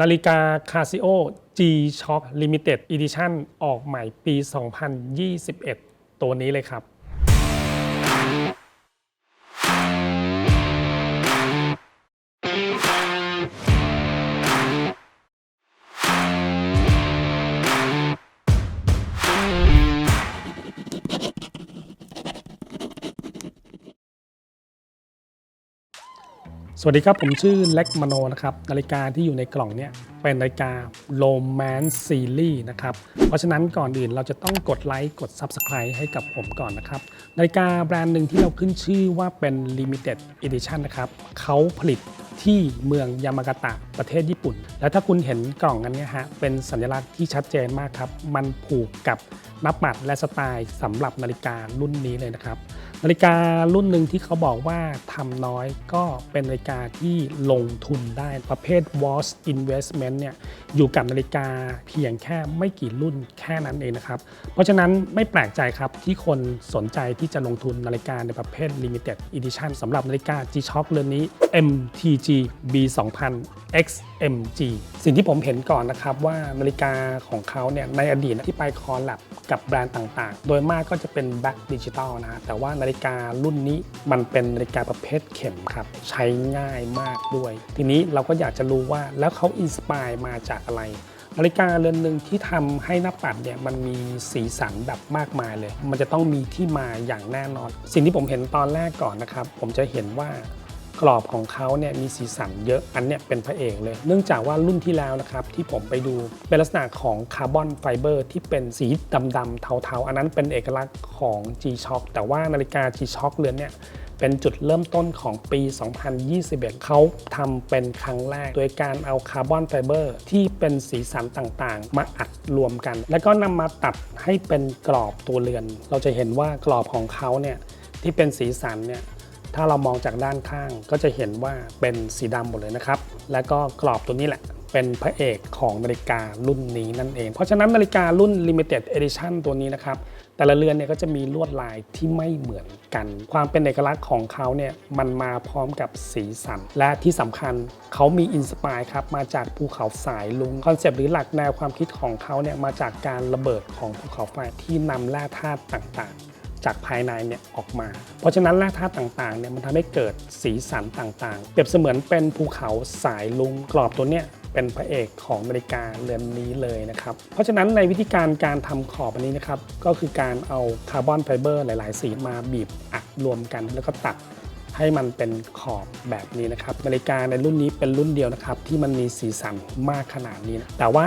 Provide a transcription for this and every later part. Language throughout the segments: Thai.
นาฬิกา Casio G-Shock Limited Edition ออกใหม่ปี 2021 ตัวนี้เลยครับ สวัสดีครับ ผมชื่อเล็กมโนนะครับ นาฬิกาที่อยู่ในกล่องเนี่ยเป็นนาฬิกา Romance Series นะครับ เพราะฉะนั้นก่อนอื่นเราจะต้องกดไลค์กด Subscribe ให้กับผมก่อนนะครับ นาฬิกาแบรนด์หนึ่งที่เราขึ้นชื่อว่าเป็น Limited Edition นะครับเขาผลิตที่เมืองยามากาตะประเทศญี่ปุ่น แล้วถ้าคุณเห็นกล่องอันเนี้ยฮะเป็นสัญลักษณ์ที่ชัดเจนมากครับ มันผูกกับนับปัดและสไตล์สำหรับนาฬิการุ่นนี้เลยนะครับ นาฬิการุ่นหนึ่งที่เขาบอกว่าทำน้อยก็เป็นนาฬิกาที่ลงทุนได้ประเภท watch investment เนี่ย อยู่กับนาฬิกาเพียงแค่ไม่กี่รุ่นแค่นั้นเองนะครับ เพราะฉะนั้นไม่แปลกใจครับที่คนสนใจที่จะลงทุนนาฬิกาในประเภท limited edition สำหรับนาฬิกา G-Shock เรือนนี้ MTG B2000 XMG สิ่งที่ผมเห็นก่อนนะครับว่านาฬิกาของเขาเนี่ยในอดีตที่ไปคอลแลบกับแบรนด์ต่างๆ โดยมากก็จะเป็นแบ็กดิจิตอลนะฮะแต่ว่านาฬิการุ่นนี้มันเป็นนาฬิกาประเภทเข็มครับ ใช้ง่ายมากด้วย ทีนี้เราก็อยากจะรู้ว่าแล้วเขาอินสปายมาจากอะไร นาฬิกาเรือนหนึ่งที่ทำให้หน้าปัดเนี่ยมันมีสีสันแบบมากมายเลย มันจะต้องมีที่มาอย่างแน่นอน สิ่งที่ผมเห็นตอนแรกก่อนนะครับ ผมจะเห็นว่ากรอบของเขาเนี่ยมีสีสันเยอะอันเนี้ยเป็นพระเอกเลย เนื่องจากว่ารุ่นที่แล้วนะครับที่ผมไปดูเป็นลักษณะของคาร์บอนไฟเบอร์ที่เป็นสีดำๆเทาๆ อันนั้นเป็นเอกลักษณ์ของ G-Shock แต่ว่านาฬิกา G-Shock เรือนเนี่ย เป็นจุดเริ่มต้นของปี 2021 เขาทำเป็นครั้งแรก โดยการเอาคาร์บอนไฟเบอร์ที่เป็นสีสันต่างๆ มาอัดรวมกัน แล้วก็นำมาตัดให้เป็นกรอบตัวเรือน เราจะเห็นว่ากรอบของเขาเนี่ยที่เป็นสีสันเนี่ยถ้าเรามองจากด้านข้างก็จะเห็นว่าเป็นสีดำหมดเลยนะครับ แล้วก็กรอบตัวนี้แหละ เป็นพระเอกของนาฬิการุ่นนี้นั่นเอง เพราะฉะนั้นนาฬิการุ่น Limited Edition ตัวนี้นะครับ แต่ละเรือนเนี่ยก็จะมีลวดลายที่ไม่เหมือนกัน ความเป็นเอกลักษณ์ของเขาเนี่ยมันมาพร้อมกับสีสัน และที่สำคัญเขามีอินสปายครับมาจากภูเขาสายลุงคอนเซปต์หรือหลักแนวความคิดของเขาเนี่ยมาจากการระเบิดของภูเขาไฟที่นำแร่ธาตุต่างๆจากภายในเนี่ยออกมา เพราะฉะนั้นแร่ธาตุต่างๆเนี่ยมันทำให้เกิดสีสันต่างๆ เปรียบเสมือนเป็นภูเขาสายลุงกรอบตัวเนี้ย เป็นพระเอกของนาฬิกาเรือนนี้เลยนะครับ เพราะฉะนั้นในวิธีการการทำขอบอันนี้นะครับ ก็คือการเอาคาร์บอนไฟเบอร์หลาย ๆ สีมาบีบอัดรวมกันแล้วก็ตัดให้มันเป็นขอบแบบนี้นะครับนาฬิกาในรุ่นนี้เป็นรุ่นเดียวนะครับ ที่มันมีสีสันมากขนาดนี้นะแต่ว่า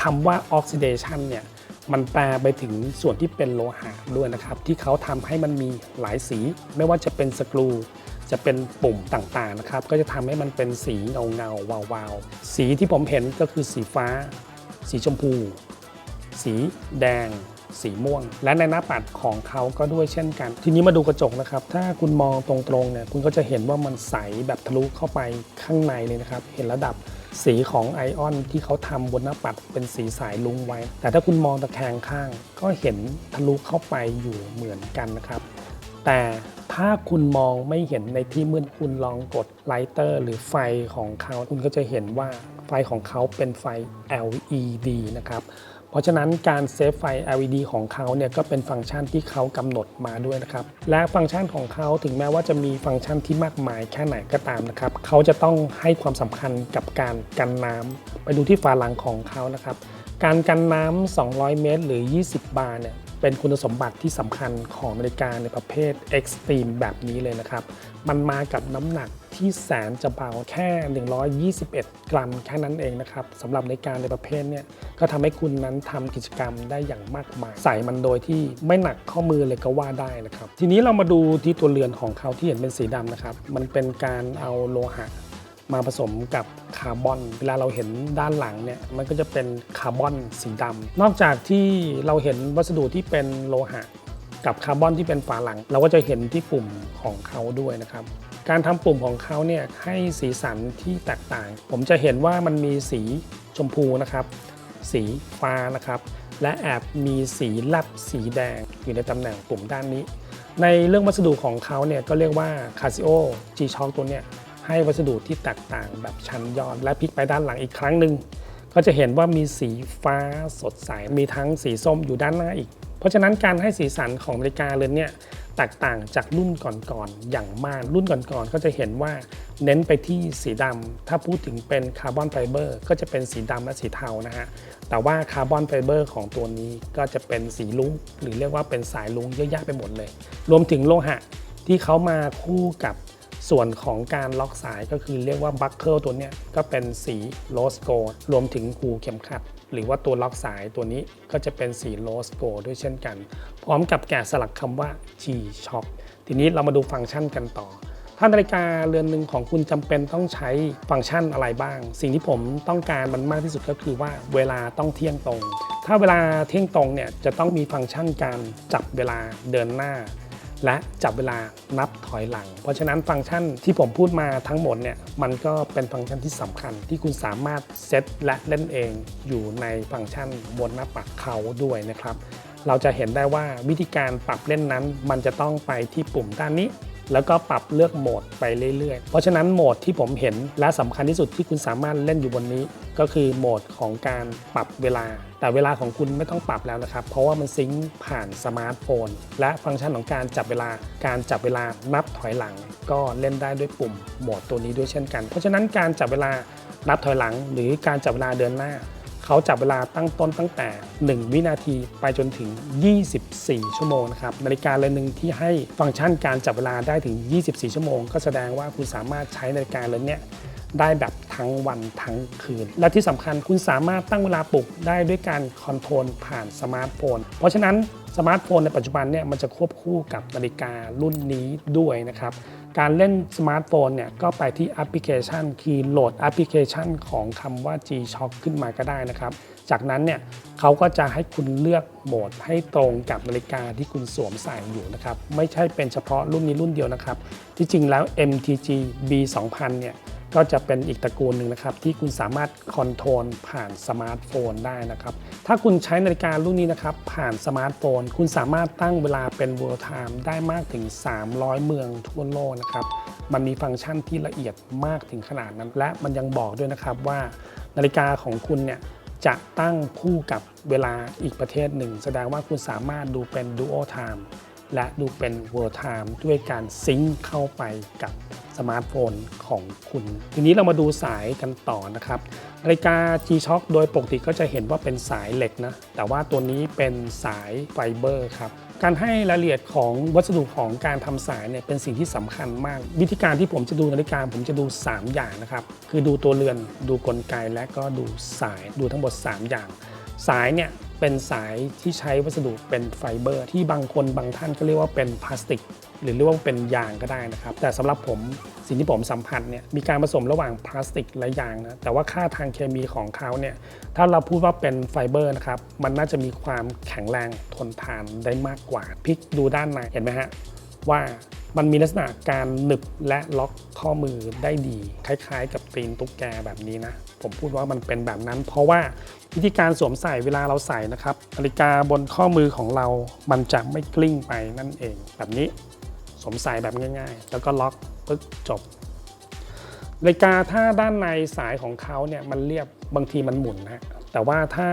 คำว่า oxidation เนี่ยมันแปลไปถึงส่วนที่เป็นโลหะด้วยนะครับ ที่เขาทำให้มันมีหลายสี ไม่ว่าจะเป็นสกรู จะเป็นปุ่มต่างๆนะครับ ก็จะทำให้มันเป็นสีเงาเงาๆวาวาวๆสีที่ผมเห็นก็คือสีฟ้า สีชมพู สีแดง สีม่วง และในหน้าปัดของเขาก็ด้วยเช่นกัน ทีนี้มาดูกระจกนะครับ ถ้าคุณมองตรงๆเนี่ยคุณก็จะเห็นว่ามันใสแบบทะลุเข้าไปข้างในเลยนะครับ เห็นระดับสีของไอออนที่เขาทำบนหน้าปัดเป็นสีสายลุงไว้ แต่ถ้าคุณมองตะแคงข้าง ก็เห็นทะลุเข้าไปอยู่เหมือนกันนะครับ แต่ ถ้าคุณมองไม่เห็นในที่มืดคุณลองกดไลเตอร์หรือไฟของเขาคุณก็จะเห็นว่าไฟของเขาเป็นไฟ LED นะครับเพราะฉะนั้นการเซฟไฟ LED ของเขาเนี่ยก็เป็นฟังก์ชันที่เขากำหนดมาด้วยนะครับ และฟังก์ชันของเขาถึงแม้ว่าจะมีฟังก์ชันที่มากมายแค่ไหนก็ตามนะครับ เขาจะต้องให้ความสำคัญกับการกันน้ำไปดูที่ฝาหลังของเขานะครับ การกันน้ำ200 เมตร หรือ 20 บาร์เนี่ย เป็นคุณสมบัติที่สำคัญของนาฬิกาในประเภท Extreme แบบนี้เลยนะครับ มันมากับน้ำหนักที่แสนจะเบาแค่ 121 กรัมแค่นั้นเองนะครับสำหรับนาฬิกาในประเภทเนี่ยก็ทำให้คุณนั้นทำกิจกรรมได้อย่างมากมาย ใส่มันโดยที่ไม่หนักข้อมือเลยก็ว่าได้นะครับ ทีนี้เรามาดูที่ตัวเรือนของเขาที่เห็นเป็นสีดำนะครับ มันเป็นการเอาโลหะ มาผสมกับคาร์บอน เวลาเราเห็นด้านหลังเนี่ยมันก็จะเป็นคาร์บอนสีดำนอกจากที่เราเห็นวัสดุที่เป็นโลหะ กับคาร์บอนที่เป็นฝาหลัง เราก็จะเห็นที่ปุ่มของเขาด้วยนะครับการทำปุ่มของเขาเนี่ยให้สีสันที่แตกต่าง ผมจะเห็นว่ามันมีสีชมพูนะครับ สีฟ้านะครับ และแอบมีสีแลบสีแดงอยู่ในตำแหน่งปุ่มด้านนี้ ในเรื่องวัสดุของเขาเนี่ยก็เรียกว่า Casio G-Shock ตัวเนี่ย ให้วัสดุที่แตกต่างแบบชั้นยอด และพลิกไปด้านหลังอีกครั้งหนึ่งก็จะเห็นว่ามีสีฟ้าสดใส มีทั้งสีส้มอยู่ด้านหน้าอีก เพราะฉะนั้นการให้สีสันของนาฬิกาเรือนเนี่ยแตกต่างจากรุ่นก่อนๆอย่างมาก รุ่นก่อนๆก็จะเห็นว่าเน้นไปที่สีดำถ้าพูดถึงเป็นคาร์บอนไฟเบอร์ก็จะเป็นสีดำและสีเทานะฮะ แต่ว่าคาร์บอนไฟเบอร์ของตัวนี้ก็จะเป็นสีลุ้งหรือเรียกว่าเป็นสายลุ้งเยอะแยะไปหมดเลย รวมถึงโลหะที่เขามาคู่กับ ส่วนของการล็อกสายก็คือเรียกว่าบัคเกิลตัวนี้ก็เป็นสีโรสโกลรวมถึงหูเข็มขัด หรือว่าตัวล็อกสายตัวนี้ก็จะเป็นสีโรสโกลด้วยเช่นกัน พร้อมกับแกะสลักคำว่า G Shock ทีนี้เรามาดูฟังก์ชันกันต่อถ้านาฬิกาเรือนหนึ่งของคุณจำเป็นต้องใช้ฟังก์ชันอะไรบ้าง สิ่งที่ผมต้องการมันมากที่สุดก็คือว่าเวลาต้องเที่ยงตรง ถ้าเวลาเที่ยงตรงเนี่ยจะต้องมีฟังก์ชันการจับเวลาเดินหน้า และจับเวลานับถอยหลัง เพราะฉะนั้นฟังก์ชันที่ผมพูดมาทั้งหมดเนี่ยมันก็เป็นฟังก์ชันที่สำคัญ ที่คุณสามารถเซตและเล่นเองอยู่ในฟังก์ชันบนหน้าปักเขาด้วยนะครับ เราจะเห็นได้ว่าวิธีการปรับเล่นนั้น มันจะต้องไปที่ปุ่มด้านนี้ แล้วก็ปรับเลือกโหมดไปเรื่อยๆ เพราะฉะนั้นโหมดที่ผมเห็นและสำคัญที่สุดที่คุณสามารถเล่นอยู่บนนี้ ก็คือโหมดของการปรับเวลา แต่เวลาของคุณไม่ต้องปรับแล้วนะครับ เพราะว่ามันซิงค์ผ่านสมาร์ทโฟน และฟังก์ชันของการจับเวลา การจับเวลานับถอยหลัง ก็เล่นได้ด้วยปุ่มโหมดตัวนี้ด้วยเช่นกัน เพราะฉะนั้นการจับเวลานับถอยหลัง หรือการจับเวลาเดินหน้า เขาจับเวลาตั้งต้นตั้งแต่ 1 วินาทีไปจนถึง 24 ชั่วโมงนะครับนาฬิกาเรือนหนึ่งที่ให้ฟังก์ชันการจับเวลาได้ถึง 24 ชั่วโมง ก็แสดงว่าคุณสามารถใช้นาฬิกาเรือนนี้ได้แบบทั้งวันทั้งคืน และที่สำคัญคุณสามารถตั้งเวลาปลุกได้ด้วยการคอนโทรลผ่านสมาร์ทโฟน เพราะฉะนั้นสมาร์ทโฟนในปัจจุบันเนี่ยมันจะควบคู่กับนาฬิการุ่นนี้ด้วยนะครับ การเล่นสมาร์ทโฟนเนี่ยก็ไปที่แอปพลิเคชันคือโหลดแอปพลิเคชันของคำว่า G-Shock ขึ้นมาก็ได้นะครับ จากนั้นเนี่ยเขาก็จะให้คุณเลือกโหมดให้ตรงกับนาฬิกาที่คุณสวมใส่อยู่นะครับ ไม่ใช่เป็นเฉพาะรุ่นนี้รุ่นเดียวนะครับ ที่จริงแล้ว MTG B2000 เนี่ย ก็จะเป็นอีกตระกูลหนึ่งนะครับ ที่คุณสามารถคอนโทรลผ่านสมาร์ทโฟนได้นะครับ ถ้าคุณใช้นาฬิการุ่นนี้นะครับ ผ่านสมาร์ทโฟน คุณสามารถตั้งเวลาเป็น World Time ได้มากถึง 300 เมืองทั่วโลกนะครับ มันมีฟังก์ชันที่ละเอียดมากถึงขนาดนั้น และมันยังบอกด้วยนะครับว่านาฬิกาของคุณเนี่ยจะตั้งคู่กับเวลาอีกประเทศหนึ่ง แสดงว่าคุณสามารถดูเป็น Duo Time และดูเป็น World Time ด้วยการซิงค์เข้าไปกับ สมาร์ทโฟนของคุณ ทีนี้เรามาดูสายกันต่อนะครับนาฬิกา G-Shock โดยปกติก็จะเห็นว่าเป็นสายเหล็กนะ แต่ว่าตัวนี้เป็นสายไฟเบอร์ครับ การให้รายละเอียดของวัสดุของการทำสายเนี่ยเป็นสิ่งที่สำคัญมาก วิธีการที่ผมจะดูนาฬิกาผมจะดู 3 อย่างนะครับ คือดูตัวเรือน ดูกลไกและก็ดูสาย ดูทั้งหมด 3 อย่าง สายเนี่ย เป็นสายที่ใช้วัสดุเป็นไฟเบอร์ ที่บางคนบางท่านก็เรียกว่าเป็นพลาสติก หรือเรียกว่าเป็นยางก็ได้นะครับ แต่สำหรับผมสิ่งที่ผมสัมผัสเนี่ยมีการผสมระหว่างพลาสติกและยางนะแต่ว่าค่าทางเคมีของเขาเนี่ยถ้าเราพูดว่าเป็นไฟเบอร์นะครับมันน่าจะมีความแข็งแรงทนทานได้มากกว่าพลิกดูด้านในเห็นไหมฮะว่า มันมีลักษณะการหนึบและล็อกข้อมือได้ดี คล้ายๆ กับตีนตุ๊กแกแบบนี้นะ ผมพูดว่ามันเป็นแบบนั้น เพราะว่าวิธีการสวมใส่เวลาเราใส่นะครับนาฬิกาบนข้อมือของเรา มันจะไม่กลิ้งไปนั่นเอง แบบนี้สวมใส่แบบง่าย ๆ แล้วก็ล็อกปึ๊กจบนาฬิกาถ้าด้านในสายของเขาเนี่ยมันเรียบบางทีมันหมุนนะแต่ว่าถ้า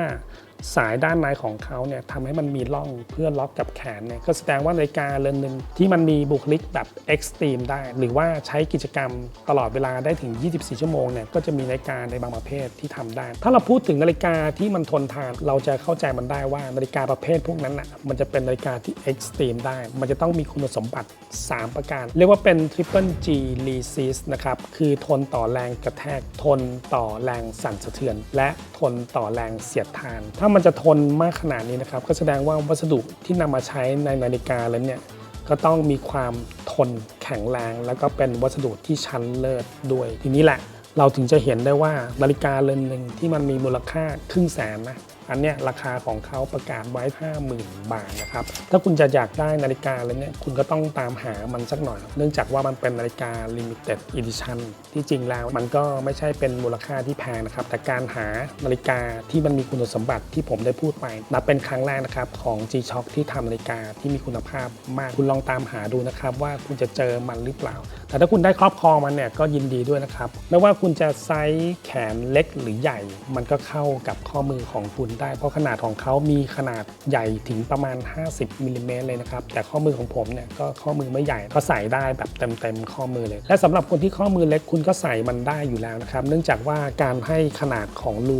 สายด้านในของเขาเนี่ยทำให้มันมีร่องเพื่อล็อกกับแขนเนี่ยก็แสดงว่านาฬิกาเรือนหนึ่งที่มันมีบุคลิกแบบเอ็กซ์ตรีมได้ หรือว่าใช้กิจกรรมตลอดเวลาได้ถึง 24 ชั่วโมงเนี่ยก็จะมีนาฬิกาในบางประเภทที่ทำได้ ถ้าเราพูดถึงนาฬิกาที่มันทนทาน เราจะเข้าใจมันได้ว่านาฬิกาประเภทพวกนั้นอะมันจะเป็นนาฬิกาที่เอ็กซ์ตรีมได้ มันจะต้องมีคุณสมบัติ 3 ประการ เรียกว่าเป็น Triple G Resist นะครับคือทนต่อแรงกระแทกทนต่อแรงสั่นสะเทือน และทนต่อแรงเสียดทานถ้ามันจะทนมากขนาดนี้นะครับ ก็แสดงว่าวัสดุที่นำมาใช้ในนาฬิกาแล้วเนี่ยก็ต้องมีความทนแข็งแรง แล้วก็เป็นวัสดุที่ชั้นเลิศด้วย ทีนี้แหละ เราถึงจะเห็นได้ว่านาฬิกาเรือนหนึ่งที่มันมีมูลค่าครึ่งแสนนะ อันเนี้ยราคาของเขาประกาศไว้ 50,000 บาทนะครับ ถ้าคุณจะอยากได้นาฬิกาแล้วเนี่ยคุณก็ต้องตามหามันสักหน่อย เนื่องจากว่ามันเป็นนาฬิกา limited edition ที่จริงแล้วมันก็ไม่ใช่เป็นมูลค่าที่แพงนะครับ แต่การหานาฬิกาที่มันมีคุณสมบัติที่ผมได้พูดไปนับเป็นครั้งแรกนะครับของ G-Shock ที่ทำนาฬิกาที่มีคุณภาพมากคุณลองตามหาดูนะครับว่าคุณจะเจอมันหรือเปล่า แต่ถ้าคุณได้ครอบครองมันเนี่ยก็ยินดีด้วยนะครับไม่ว่าคุณจะไซส์แขนเล็กหรือใหญ่ มันก็เข้ากับข้อมือของคุณได้ เพราะขนาดของเขามีขนาดใหญ่ถึงประมาณ 50มิลลิเมตรเลยนะครับ แต่ข้อมือของผมเนี่ยก็ข้อมือไม่ใหญ่ก็ใส่ได้แบบเต็มๆข้อมือเลย และสำหรับคนที่ข้อมือเล็กคุณก็ใส่มันได้อยู่แล้วนะครับ เนื่องจากว่าการให้ขนาดของรู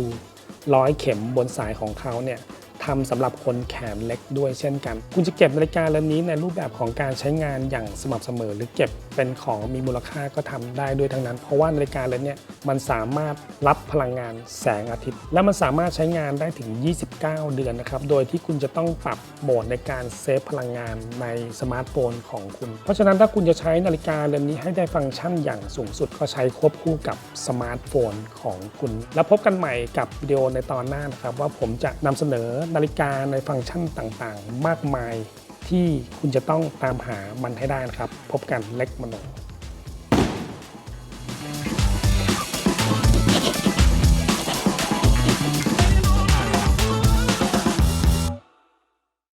ร้อยเข็มบนสายของเขาเนี่ย ทำสำหรับคนแขนเล็กด้วยเช่นกัน คุณจะเก็บนาฬิกาเรือนนี้ในรูปแบบของการใช้งานอย่างสม่ำเสมอ หรือเก็บเป็นของมีมูลค่าก็ทำได้ด้วยทั้งนั้น เพราะว่านาฬิกาเรือนนี้มันสามารถรับพลังงานแสงอาทิตย์ และมันสามารถใช้งานได้ถึง 29 เดือนนะครับโดยที่คุณจะต้องปรับโหมดในการเซฟพลังงานในสมาร์ทโฟนของคุณ เพราะฉะนั้นถ้าคุณจะใช้นาฬิกาเรือนนี้ให้ได้ฟังก์ชันอย่างสูงสุดก็ใช้ควบคู่กับสมาร์ทโฟนของคุณ แล้วพบกันใหม่กับวิดีโอในตอนหน้านะครับว่าผมจะนำเสนอนาฬิกาในฟังก์ชันต่างๆ มากมายที่คุณจะต้องตามหามันให้ได้นะครับ พบกันเล็กมโน